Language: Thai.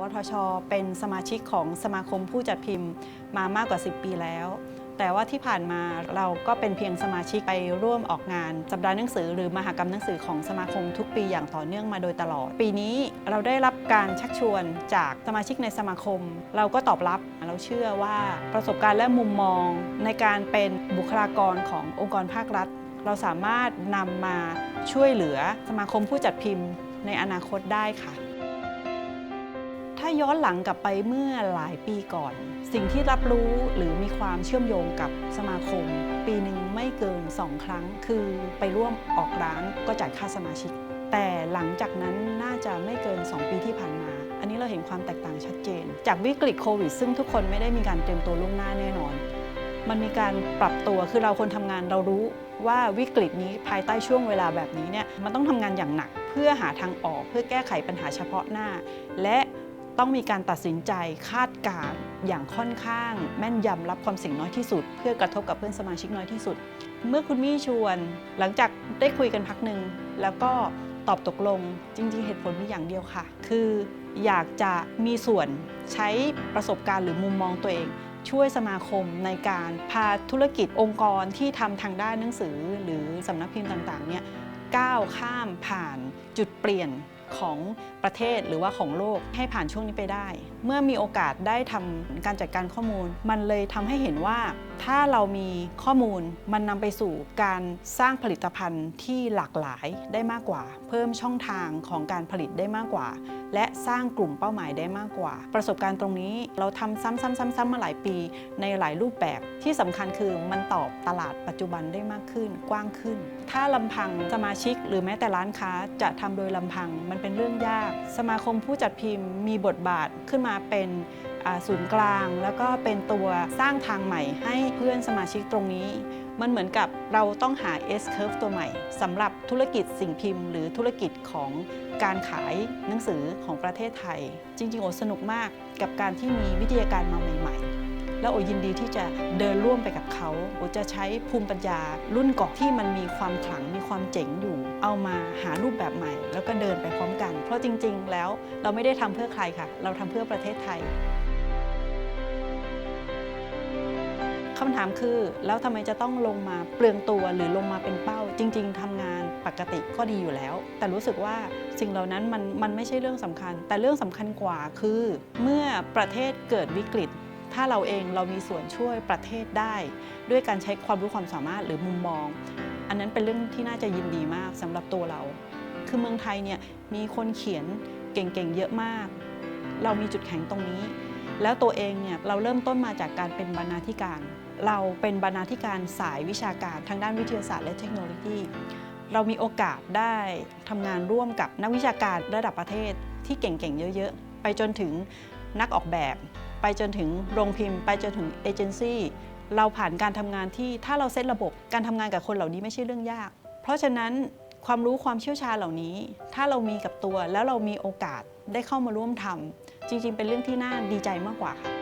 วทช เป็นสมาชิกของสมาคมผู้จัดพิมพ์มามากกว่า 10 ปีแล้ว แต่ว่าที่ผ่านมาเราก็เป็นเพียงสมาชิกไปร่วมออกงานสัปดาห์หนังสือหรือมหกรรมหนังสือของสมาคมทุกปีอย่างต่อเนื่องมาโดยตลอด ปีนี้เราได้รับการชักชวนจากสมาชิกในสมาคม เราก็ตอบรับเราเชื่อว่าประสบการณ์และมุมมอง ในการเป็นบุคลากรขององค์กรภาครัฐ เราสามารถนำมาช่วยเหลือสมาคมผู้จัดพิมพ์ในอนาคตได้ค่ะ ถ้าย้อนหลังกลับไปเมื่อหลายปีก่อน สิ่งที่รับรู้หรือมีความเชื่อมโยงกับสมาคม ปีหนึ่งไม่เกิน 2 ครั้ง คือไปร่วมออกร้านก็จ่ายค่าสมาชิก แต่หลังจากนั้นน่าจะไม่เกิน 2 ปีที่ผ่านมา อันนี้เราเห็นความแตกต่างชัดเจน จากวิกฤตโควิด ซึ่งทุกคนไม่ได้มีการเตรียมตัวล่วงหน้าแน่นอน มันมีการปรับตัวคือเราคนทำงานเรารู้ว่าวิกฤตนี้ภายใต้ช่วงเวลาแบบนี้เนี่ยมันต้องทำงานอย่างหนัก เพื่อหาทางออกเพื่อแก้ไขปัญหาเฉพาะหน้า และ ต้องมีการตัดสินใจคาดการ์อย่างค่อนข้าง แม่นยำรับความเสี่ยงน้อยที่สุด เพื่อกระทบกับเพื่อนสมาชิกน้อยที่สุด เมื่อคุณมี่ชวน หลังจากได้คุยกันพักหนึ่งแล้วก็ตอบตกลงจริงๆ เหตุผลมีอย่างเดียวค่ะ คืออยากจะมีส่วนใช้ประสบการณ์หรือมุมมองตัวเอง ช่วยสมาคมในการพาธุรกิจองค์กรที่ทำทางด้านหนังสือ หรือสำนักพิมพ์ต่างๆเนี่ยก้าวข้ามผ่านจุดเปลี่ยน ของประเทศหรือว่าของโลกให้ผ่านช่วงนี้ไปได้ เมื่อมีโอกาสได้ทำการจัดการข้อมูล มันเลยทำให้เห็นว่าถ้าเรามีข้อมูลมันนำไปสู่การสร้างผลิตภัณฑ์ที่หลากหลายได้มากกว่า เพิ่มช่องทางของการผลิตได้มากกว่า และสร้างกลุ่มเป้าหมายได้มากกว่า ประสบการณ์ตรงนี้เราทำซ้ำๆๆ มาหลายปี ในหลายรูปแบบที่สำคัญคือมันตอบตลาดปัจจุบันได้มากขึ้น กว้างขึ้น ถ้าลำพังสมาชิก หรือแม้แต่ร้านค้าจะทำโดยลำพังมันเป็นเรื่องยาก สมาคมผู้จัดพิมพ์มีบทบาทขึ้นมาเป็น ศูนย์กลาง แล้วก็เป็นตัวสร้างทางใหม่ให้เพื่อนสมาชิกตรงนี้ มันเหมือนกับเราต้องหา S curve ตัวใหม่สำหรับธุรกิจสิ่งพิมพ์ หรือธุรกิจของการขายหนังสือของประเทศไทย จริง ๆ โอสนุกมากกับการที่มีวิทยาการมาใหม่ ๆแล้วโอยินดีที่จะเดินร่วมไปกับเขาโอจะใช้ภูมิปัญญารุ่นก่อนที่มันมีความขลังมีความเจ๋งอยู่ เอามาหารูปแบบใหม่ แล้วก็เดินไปพร้อมกัน เพราะจริง ๆ แล้วเราไม่ได้ทำเพื่อใครค่ะ เราทำเพื่อประเทศไทย คำถามคือแล้วทำไมจะต้องลงมาเปลืองตัวหรือลงมาเป็นเป้า จริง ๆทำงานปกติก็ดีอยู่แล้ว แต่รู้สึกว่าสิ่งเหล่านั้นมันมันไม่ใช่เรื่องสำคัญ แต่เรื่องสำคัญกว่าคือ เมื่อประเทศเกิดวิกฤต ถ้าเราเองเรามีส่วนช่วยประเทศได้ ด้วยการใช้ความรู้ความสามารถหรือมุมมอง อันนั้นเป็นเรื่องที่น่าจะยินดีมากสำหรับตัวเรา คือเมืองไทยเนี่ยมีคนเขียนเก่งๆเยอะมาก เรามีจุดแข็งตรงนี้แล้วตัวเองเนี่ยเราเริ่มต้นมาจากการเป็นบรรณาธิการ เราเป็นบรรณาธิการสายวิชาการทางด้านวิทยาศาสตร์และเทคโนโลยี เรามีโอกาสได้ทำงานร่วมกับนักวิชาการระดับประเทศที่เก่งๆ เยอะๆ ไปจนถึงนักออกแบบ ไปจนถึงโรงพิมพ์ ไปจนถึงเอเจนซี่เราผ่านการทำงานที่ถ้าเราเซตระบบการทำงานกับคนเหล่านี้ไม่ใช่เรื่องยาก เพราะฉะนั้นความรู้ความเชี่ยวชาญเหล่านี้ ถ้าเรามีกับตัวแล้วเรามีโอกาสได้เข้ามาร่วมทำจริงๆ เป็นเรื่องที่น่าดีใจมากกว่าค่ะ